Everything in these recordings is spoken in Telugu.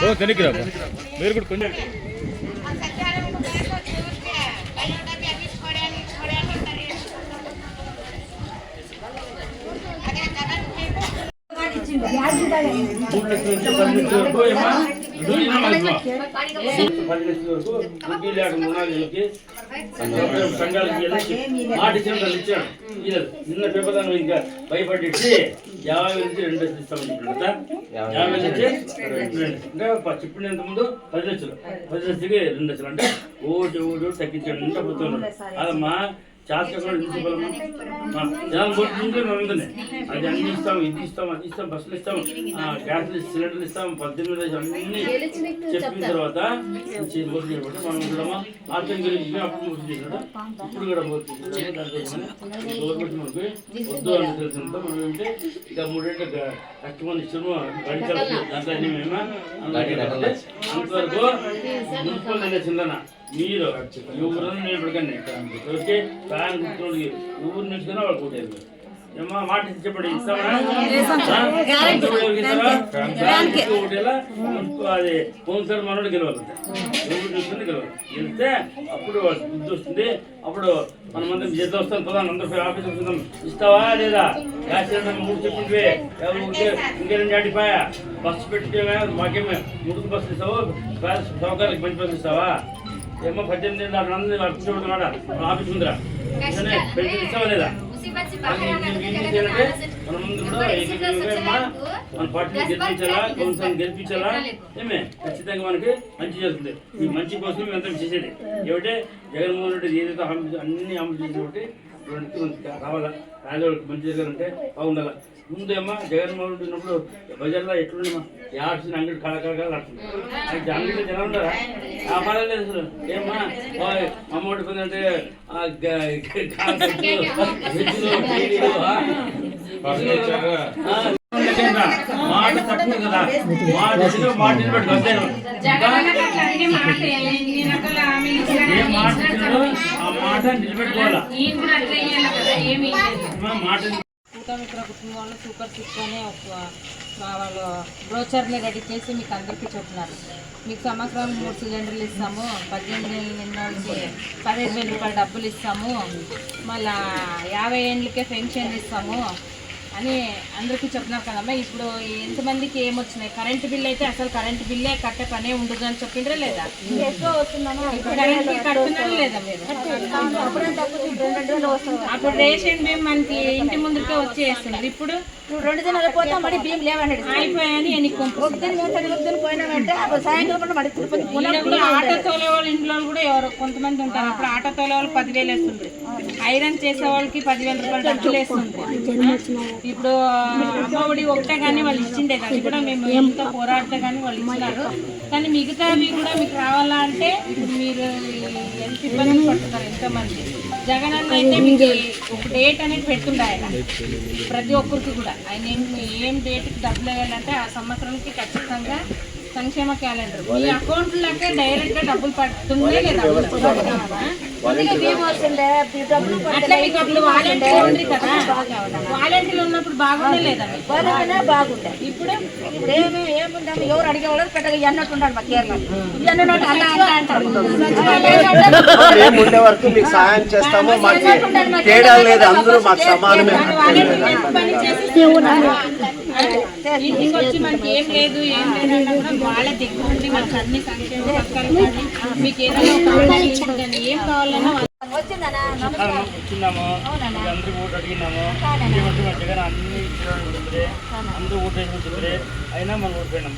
ఓ తెనికి మీరు కూడా కొంచెం నిన్న పెంపదాన్ని ఇంకా భయపడిచ్చి యాభై నుంచి రెండు లక్షలు ఇస్తామని చెప్పాడు యాభై నుంచి లక్షలు. అంటే ప- చెప్పినంత ముందు పది లక్షలు. పది లక్షలకి రెండు లక్షలు. అంటే ఓటి ఓటు తగ్గించండి. తగ్గించాడు పోతున్నాడు అదమ్మా కొట్టుకుంటే ఉందని అది అన్ని ఇస్తాం ఇది ఇస్తాం అది ఇస్తాం బస్సులు ఇస్తాం గ్యాస్ సిలిండర్లు ఇస్తాం పద్దెనిమిది అన్ని చెప్పిన తర్వాత మనం కూడా ఆర్థిక గురించి అప్పుడు ఇప్పుడు కూడా పోతుంది గవర్నమెంట్ మనకి వద్దు అని తెలిసినంత మనం ఏంటంటే ఇక మూడేళ్ళు కష్టమని ఇష్టము దాంట్లో అన్ని మేము అంతవరకు మున్సిపల్ ఎలక్షన్లన మీరు ఎవరన్నా నిలబడకండి ఓకే? ఫ్యాన్ గుర్తున్నోడికి ఎవరు నిలుచుకున్నా వాళ్ళు కొట్టారు ఏమా మాట చెప్పండి. అది పోన్సారి మనోడు గెలవాలంటే ఎవరు నిలుచుకుని గెలవాలి. గెలిస్తే అప్పుడు బుద్ధి వస్తుంది. అప్పుడు మన మంది చేద్దాం వస్తాం. పదా అందరూ ఆఫీస్ వస్తుందాం ఇస్తావా లేదా? గ్యాస్ సిలిండర్ మూడు చెప్పింటివే ఇంకేం అడిపాయా బస్సు పెట్టి మాకేమే. ముడుకు బస్సు ఇస్తావు? సౌకర్యానికి మంచి బస్సు ఇస్తావా? ఏమో పద్దెనిమిది ఏళ్ళు చూడమన్నాడా ఆఫీస్ ఉందిరా వెంటనే పెన్షన్ ఇస్తావా లేదా మన కూడా మన పార్టీని గెలిపించాలా గెలిపించాలా? ఏమే ఖచ్చితంగా మనకి మంచి చేస్తుంది ఈ మంచి కోసం మేము అంతా చేసేది. ఏమిటంటే జగన్మోహన్ రెడ్డి ఏదైతే అన్ని అమలు చేసిన కాబట్టి రావాలా? పేదవాళ్ళకి మంచి జరగాలంటే బాగుండాలా? ముందు ఏమో జగన్మోహన్ రెడ్డి ఉన్నప్పుడు బజార్లో ఎట్లుండమా యాడ్సిన అంగడి కళకళగా ఆడుతుంది అది అంగడిలో జనం ఉన్నారా? వ్యాపారం లేదు అసలు ఏమ్మా ఓయ్, అమ్మఒడి పని అంటే ఆ ఆ? ఆ, మాట తక్కువ కదా. మాట మాట అంతే. మాట ఏ మాట ఆ మాట నిలబెట్టుకోవాలా? ఈయన కూడా అట్లా కుటుంబంలో సూపర్ సిక్స్ అనే ఒక వాళ్ళు బ్రోచర్ని రెడీ చేసి మీకు అందరికీ చెప్తున్నారు. మీకు సంవత్సరానికి మూడు సిలిండర్లు ఇస్తాము పద్దెనిమిది ఏళ్ళ నిండా వాళ్ళకి పదిహేను వేల రూపాయలు డబ్బులు ఇస్తాము మళ్ళీ యాభై ఏళ్ళకే పెన్షన్ ఇస్తాము అని అందరికీ చెప్తున్నారు కదమ్మా. ఇప్పుడు ఎంతమందికి ఏమొచ్చినాయి? కరెంటు బిల్ అయితే అసలు కరెంటు బిల్లే కట్టే పనే ఉండదు అని చెప్పిండ్రే లేదా? ఇప్పుడు కరెంట్ బిల్ కడుతున్నారా లేదా మీరు? అప్పుడు రేషన్ బియ్యం మనకి ఇంటి ముందుకే వచ్చేస్తుంది ఇప్పుడు రెండు దినాలు పోతా మరి బియ్యం లేవన్నాడు. అయిపోయాయని ఒక దిన పోయినామంటే మరి తిరుపతి ఆటో తోలే వాళ్ళ ఇంట్లో కూడా ఎవరు కొంతమంది ఉంటారు. అప్పుడు ఆటో తోలే వాళ్ళు పదివేలు వేస్తుంది ఐరన్ చేసే వాళ్ళకి పదివేల రూపాయలు డబ్బులు వేస్తుంది ఇప్పుడు అమ్మఒడి ఒకటే కానీ వాళ్ళు ఇచ్చిండే అది కూడా మేము ఎంతో పోరాడితే కానీ వాళ్ళు ఇచ్చినారు కానీ మిగతావి కూడా మీకు రావాలా అంటే ఇప్పుడు మీరు ఎంత ఇబ్బంది పడుతున్నారు ఎంతమంది. జగన్ అన్న అయితే మీకు ఒక డేట్ అనేది పెడుతుండే ఆయన. ప్రతి ఒక్కరికి కూడా. ఆయన ఏం ఏం డేట్కి డబ్బులు వేయాలంటే ఆ సంవత్సరానికి ఖచ్చితంగా సంక్షేమ క్యాలెండర్. మీ డబ్బులు పడుతుందే లేదా? అందుకే బియ్యం వస్తుండే ఈ డబ్బులు అట్లా మీకు అప్పుడు వాలంటీర్లు ఉంది కదా? వాలంటీర్లు ఉన్నప్పుడు బాగుండే లేదా బాగుండే ఇప్పుడు? ఇప్పుడు ఏమి ఏముంటాము ఎవరు అడిగేవాళ్ళు పెద్దగా ఎన్నట్టు ఉండాలి మా కేరళ ఎన్నట్టు అలా అలా అంటారు. మేము ఉండే వరకు మీకు సహాయం చేస్తాము. మాకు తేడా లేదు. అందరూ మాకు సమానమే. ఇంటికి వచ్చి మనకి ఏం లేదు ఏం లేదు కూడా వాళ్ళ దగ్గర ఉండి మనకు అన్ని సంక్షేమ పథకాలు కానీ మీకు ఏదైనా ఏం కావాలన్నా ఇచ్చినాము అందరూ ఓటు అడిగినాము అన్ని ఇచ్చినాడు అందరూ ఓటు అయినా మనం ఓడిపోయినాం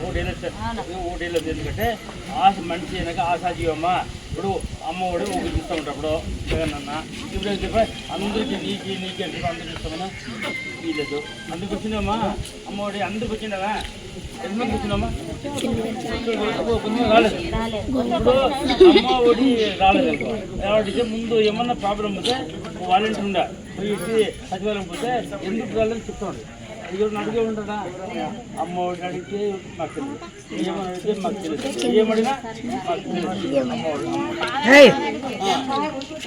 ఓటు వేయలేదు ఓటు వేయలేదు ఎందుకంటే ఆశ మనిషి అయినాక ఆశాజీవమ్మ. ఇప్పుడు అమ్మ ఒడి ఒకరికి ఇస్తూ ఉంటారు అప్పుడు జగన్ అన్న. ఇప్పుడు చెప్పా అందరికీ నీకి నీకి అంటే అందరికి ఇస్తామన్నా ఇవ్వలేదు అందుకు వచ్చిందమ్మా. అమ్మ ఒడి అందరికి వచ్చిండవా ఎంతమంది వచ్చిందమ్మా? అమ్మ ఒడి రాలేదు కాబట్టి ముందు ఏమన్నా ప్రాబ్లం ఉంటే వాలంటీర్ ఉందా పోయి సచివాలయం పోతే ఎందుకు రాలేదు చెప్తాడు ఎవరు అడిగే ఉంటారా అమ్మ ఒడి అడిగితే మాకు తెలియదు ఏమని అడిగితే మాకు తెలియదు ఏమడినా మాకు తెలియదు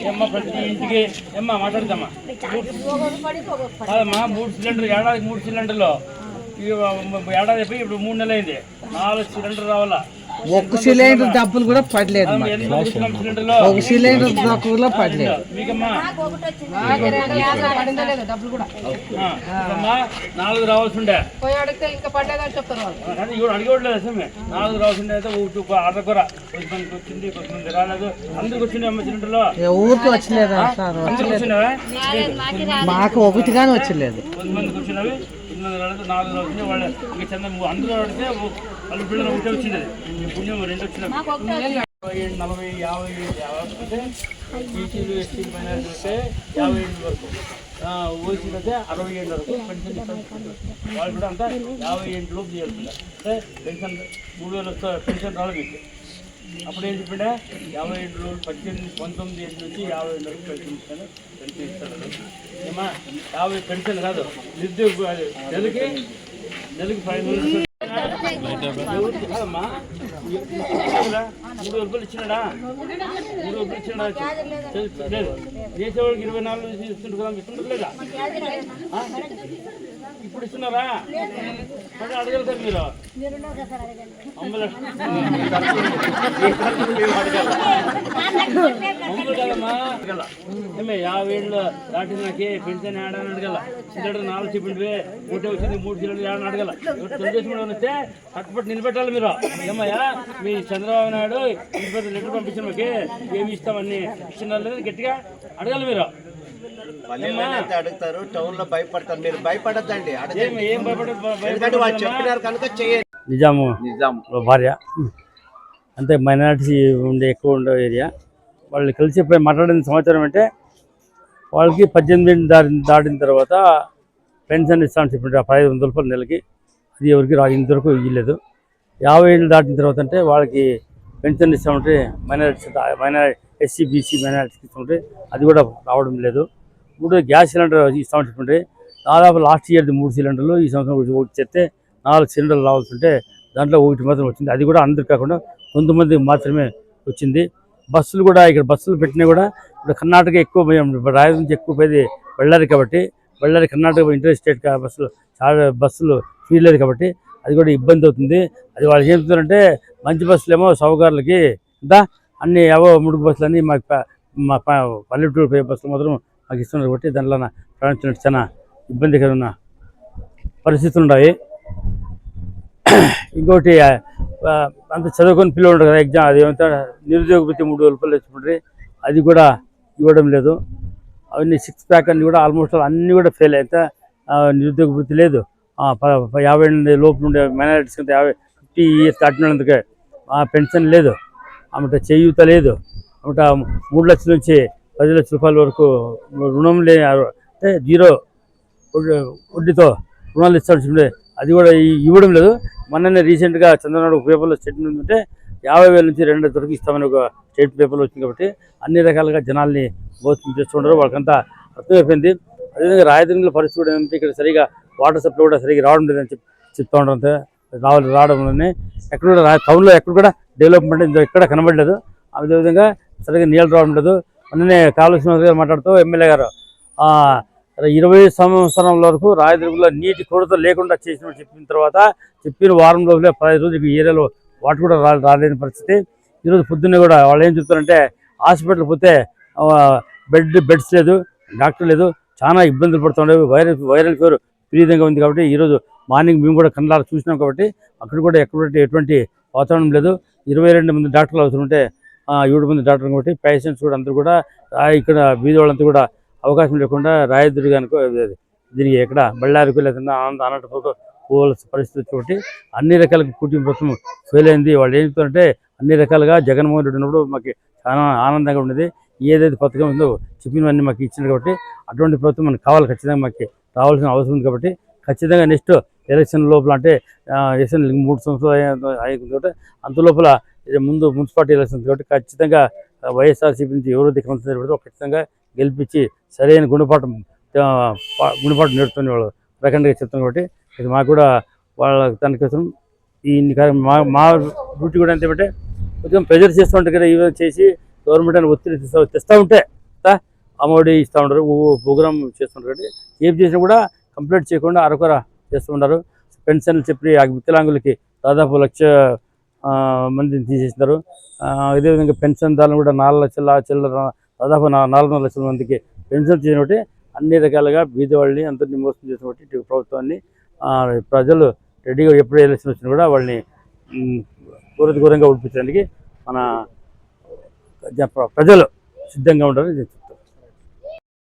అమ్మ ప్రతి ఇంటికి ఏమ్మా మాట్లాడతామ్మా కాదమ్మా మూడు సిలిండర్ ఏడాది మూడు సిలిండర్లో ఏడాది ఇప్పుడు మూడు నెలలు అయింది నాలుగు సిలిండర్ రావాలా? ఒక్క సిలిండర్ డబ్బులు కూడా పడలేదు ఒక సిలిండర్ డబ్బులు కూడా పడలేదు నాలుగు రావాల్సి ఉండే పోయి అడిగితే ఇంకా పడ్డదని చెప్తారు వాళ్ళు కానీ ఇవి అడిగేవాళ్ళు అసమే నాలుగు రావాల్సి ఉండే అయితే ఒకటి ఒక అర్ధకూర కొంతమందికి వచ్చింది కొంతమంది రాలేదు. అందరికి వచ్చింది అమ్మ సిలిండర్లో. ఊరికి వచ్చలేదు సార్? మాకు ఒకటిగానే వచ్చలేదు. కొంతమందికి వచ్చినవి. కొంతమంది రాలేదు నాలుగు వచ్చినాయి వాళ్ళు ఇంకా చంద అందరూ అడిగితే వాళ్ళ పిల్లలు ఒకటే వచ్చింది ఈ పుణ్యం రెండు వచ్చినాయి ఇరవై ఏడు నలభై యాభై ఏడు యాభై అంటే బీసీలు ఎస్సీలు మైనారిటీ అయితే యాభై ఏడు వరకు ఓసీలు అయితే అరవై ఏడు వరకు పెన్షన్ ఇస్తారు. వాళ్ళు కూడా అంతా యాభై ఏడు లోపు చేయాల్సిందే అంటే పెన్షన్ మూడు వేలు వస్తే పెన్షన్ రాలేదు మీకు అప్పుడు ఏం చెప్పిండే యాభై ఏడు రోజులు పద్దెనిమిది పంతొమ్మిది ఏడు నుంచి యాభై ఏడు వరకు పెన్షన్ ఇస్తాను. పెన్షన్ ఇస్తాను. ఏమా? యాభై పెన్షన్ కాదు. నిరుద్యోగ నెలకి నెలకి ఫైవ్ కాదమ్మా. మూడు రూపాయలు ఇచ్చినాడా? మూడు రూపాయలు ఇచ్చినాడా? లేదు చేసేవాళ్ళకి ఇరవై నాలుగు వేలు ఇస్తుంటారు కదా ఇస్తుంటారు లేదా ఇప్పుడు ఇస్తున్నారా మరి. మీరు అమ్మలు యాభై ఏళ్ళు దాటి నాకే పెన్షన్ ఆడని అడగల. సిలిండర్ నాలుగు చెప్పిండి ఒకటే వచ్చింది మూడు సిలిండర్ ఆడని అడగల. తెలుగుదేశం వాళ్ళు వస్తే కట్టుబట్టి నిలబెట్టాలి మీరు. ఏమయ్యా మీ చంద్రబాబు నాయుడు ఇంటి లెటర్ పంపించిన మాకే ఏమి ఇస్తామని ఇచ్చిన గట్టిగా అడగాలి మీరు. అడుగుతారు టౌన్లో భయపడతారు. మీరు భయపడద్దండి ఎందుకంటే వాళ్ళు చెప్పినారు కనుక చేయండి. నిజాము. నిజాం భార్య. అంటే మైనారిటీస్ ఉండే ఎక్కువ ఉండే ఏరియా. వాళ్ళు కలిసి మాట్లాడిన సమాచారం అంటే వాళ్ళకి పద్దెనిమిది ఏళ్ళు దాటిన దాటిన తర్వాత పెన్షన్ ఇస్తామని చెప్పినట్టు ఆ పదహైదు వందల రూపాయలు నెలకి. అది ఎవరికి రా ఇంతవరకు ఇవ్వలేదు యాభై ఏళ్ళు దాటిన తర్వాత అంటే వాళ్ళకి పెన్షన్ ఇస్తామంటే మైనారిటీస్ మైనారిటీ ఎస్సీ బీసీ మైనారిటీస్కి ఇస్తామంటే అది కూడా రావడం లేదు. ఇప్పుడు గ్యాస్ సిలిండర్ ఇస్తామని చెప్పండి దాదాపు లాస్ట్ ఇయర్ది మూడు సిలిండర్లు ఈ సంవత్సరం ఒకటి చెప్తే నాలుగు సిలిండర్లు రావాల్సింటే దాంట్లో ఒకటి మాత్రం వచ్చింది. అది కూడా అందరికి కాకుండా కొంతమంది మాత్రమే వచ్చింది. బస్సులు కూడా ఇక్కడ బస్సులు పెట్టినా కూడా ఇప్పుడు కర్ణాటక ఎక్కువ రాయల నుంచి ఎక్కువ పోయేది వెళ్ళారు కాబట్టి వెళ్ళారు కర్ణాటక ఇంటర్ స్టేట్ బస్సులు చాలా బస్సులు ఫీల్లేదు కాబట్టి అది కూడా ఇబ్బంది అవుతుంది. అది వాళ్ళు ఏం మంచి బస్సులు ఏమో సౌకర్యాలకి అంతా అన్ని ఏవో ముడుగు బస్సులు అన్నీ మాకు మా ప- పల్లెటూరు పోయే బస్సులు మాత్రం మాకు ఇస్తున్నారు కాబట్టి దాంట్లో ప్రయాణించినట్టు చాలా ఇబ్బందికరమైన పరిస్థితులు ఉన్నాయి ఇంకోటి అంత చదువుకొని పిల్లలు ఉంటారు కదా ఎగ్జామ్ అది ఏమంటే నిరుద్యోగ వృత్తి మూడు వేల రూపాయలు వచ్చిపోయి అది కూడా ఇవ్వడం లేదు. అవన్నీ సిక్స్ ప్యాక్ అన్ని కూడా ఆల్మోస్ట్ అన్నీ కూడా ఫెయిల్ అయితే నిరుద్యోగ వృత్తి లేదు. యాభై ఎనిమిది లోపు ఉండే మైనారిటీస్ కింద యాభై ఫిఫ్టీ ఇయర్స్ దాటినందుకే ఆ పెన్షన్ లేదు. ఆమెట చేయూత లేదు. ఆమెట మూడు లక్షల నుంచి పది లక్షల రూపాయల వరకు రుణం లే అంటే జీరో వడ్డీతో రుణాలు ఇస్తాడు అది కూడా ఇవ్వడం లేదు. మొన్ననే రీసెంట్గా చంద్రనాడు పేపర్లో స్టేట్మెంట్ ఉంటే యాభై వేల నుంచి రెండు వరకు ఇస్తామని ఒక స్టేట్ పేపర్లో వచ్చింది కాబట్టి అన్ని రకాలుగా జనాల్ని మోసం చేస్తుంటారు. వాళ్ళకంతా అర్థమైపోయింది. అదేవిధంగా రాయదుర్గంలో పరిస్థితి కూడా ఏంటంటే ఇక్కడ సరిగా వాటర్ సప్లై కూడా సరిగా రావడం లేదని చెప్పి చెప్తా ఉండడంతో రావాలి రావడం వల్లనే ఎక్కడ కూడా టౌన్లో ఎక్కడ కూడా డెవలప్మెంట్ ఎక్కడ కనబడలేదు. అదేవిధంగా సరిగా నీళ్ళు రావడం లేదు. అందుకే కాళేశ్వరం గారు మాట్లాడుతూ ఎమ్మెల్యే గారు ఇరవై సంవత్సరాల వరకు రాయదుర్గంలో నీటి కొరత లేకుండా చేసిన చెప్పిన తర్వాత చెప్పిన వారం రోజులే పదహైదు రోజులు ఈ ఏరియాలో వాటర్ కూడా రాలేని పరిస్థితి. ఈరోజు పొద్దున్నే కూడా వాళ్ళు ఏం చెప్తారంటే హాస్పిటల్ పోతే బెడ్ బెడ్స్ లేదు డాక్టర్ లేదు చాలా ఇబ్బందులు పడుతుండే వైరల్ వైరల్ ఫీవర్ విపరీతంగా ఉంది కాబట్టి ఈరోజు మార్నింగ్ మేము కూడా కళ్ళారా చూసినాం కాబట్టి అక్కడ కూడా ఎక్కడ ఎటువంటి వాతావరణం లేదు. ఇరవై రెండు మంది డాక్టర్లు అవసరం ఉంటే ఏడు మంది డాక్టర్ కాబట్టి పేషెంట్స్ కూడా అందరూ కూడా ఇక్కడ బీద వాళ్ళంతా కూడా అవకాశం లేకుండా రాయదుర్గానికో అనుకో దీనికి ఎక్కడ బళ్ళారికి లేకుండా ఆనంద అనంతపురకు పోవాల్సిన పరిస్థితి కాబట్టి అన్ని రకాల కుటుంబం ప్రభుత్వం ఫెయిల్ అయింది వాళ్ళు ఏం చెప్తారంటే అన్ని రకాలుగా జగన్మోహన్ రెడ్డి ఉన్నప్పుడు మాకు చాలా ఆనందంగా ఉండేది ఏదైతే పథకం ఉందో చెప్పినవన్నీ మాకు ఇచ్చింది కాబట్టి అటువంటి ప్రభుత్వం మనకు కావాలి ఖచ్చితంగా మాకు రావాల్సిన అవసరం ఉంది కాబట్టి ఖచ్చితంగా నెక్స్ట్ ఎలక్షన్ లోపల అంటే ఎలక్షన్ మూడు సంవత్సరాలు అయ్యే- కాబట్టి అంత లోపల ముందు మున్సిపాలిటీ ఎలక్షన్స్ కాబట్టి ఖచ్చితంగా వైఎస్ఆర్సీపీ నుంచి ఎవరు దిక్కుమంది ఖచ్చితంగా గెలిపించి సరైన గుణపాఠం ఆ, గుణపాఠం నేర్చుకునే వాళ్ళు రకంగా చెప్తాం కాబట్టి ఇది మాకు కూడా వాళ్ళ దానికోసం ఈ మా మా డ్యూటీ కూడా ఏంటంటే కొంచెం ప్రెజర్ చేస్తూ ఉంటారు కదా ఇవి చేసి గవర్నమెంట్ అని ఒత్తిడి తెస్తూ ఉంటే అమౌడీ ఇస్తూ ఉంటారు ప్రోగ్రామ్ చేస్తుంటారు కాబట్టి ఏం చేసినా కూడా కంప్లీట్ చేయకుండా అరకొర చేస్తూ ఉంటారు పెన్షన్లు చెప్పి ఆ వికలాంగులకి దాదాపు లక్ష మందిని తీసేసినారు. ఆ, అదేవిధంగా పెన్షన్దారులు కూడా నాలుగు లక్షల చిల్లర దాదాపు నాలుగున్నర లక్షల మందికి పెన్షన్ చేయబట్టి అన్ని రకాలుగా బీదవాళ్ళని అందరినీ మోసం చేసినటువంటి ప్రభుత్వాన్ని ప్రజలు రెడీగా ఎప్పుడు ఎలక్షన్ వచ్చినా కూడా వాళ్ళని ఘోర ఘోరంగా ఉడిపించడానికి మన ప్రజలు సిద్ధంగా ఉండాలని